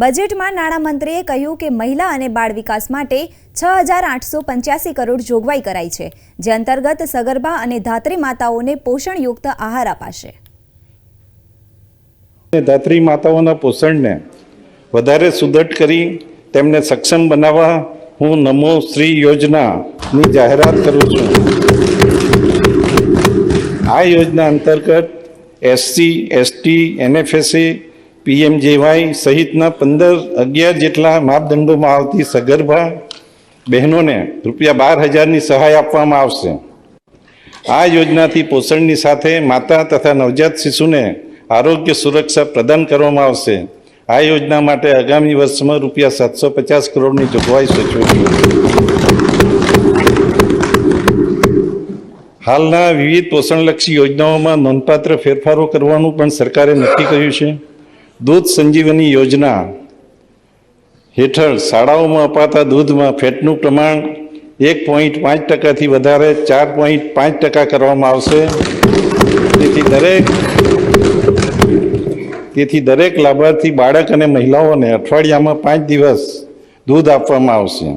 બજેટમાં નાણામંત્રીએ કહ્યું કે મહિલા અને બાળ વિકાસ માટે છ હજાર આઠસો પંચ્યાસી કરોડ જોગવાઈ કરાઈ છે, જે અંતર્ગત સગર્ભા અને ધાત્રી માતાઓને પોષણયુક્ત આહાર અપાશે. ધાત્રી માતાઓના પોષણને વધારે સુદૃઢ કરી તેમને સક્ષમ બનાવવા હું નમો શ્રી યોજનાની જાહેરાત કરું છું. આ યોજના અંતર્ગત એસસી, એસટી એનએફએસએ પીએમજેવાય સહિતના પંદર અગિયાર જેટલા માપદંડોમાં આવતી સગર્ભા બહેનોને રૂપિયા બાર હજારની સહાય આપવામાં આવશે. આ યોજનાથી પોષણની સાથે માતા તથા નવજાત શિશુને આરોગ્ય સુરક્ષા પ્રદાન કરવામાં આવશે. આ યોજના માટે આગામી વર્ષમાં રૂપિયા સાતસો પચાસ કરોડની જોગવાઈ સૂચવી હાલના વિવિધ પોષણલક્ષી યોજનાઓમાં નોંધપાત્ર ફેરફારો કરવાનું પણ સરકારે નક્કી કર્યું છે. દૂધ સંજીવની યોજના હેઠળ શાળાઓમાં અપાતા દૂધમાં ફેટનું પ્રમાણ એક પોઈન્ટ પાંચ ટકાથી વધારે, ચાર પોઈન્ટ પાંચ ટકા કરવામાં આવશે. તેથી દરેક તેથી દરેક લાભાર્થી બાળક અને મહિલાઓને અઠવાડિયામાં પાંચ દિવસ દૂધ આપવામાં આવશે.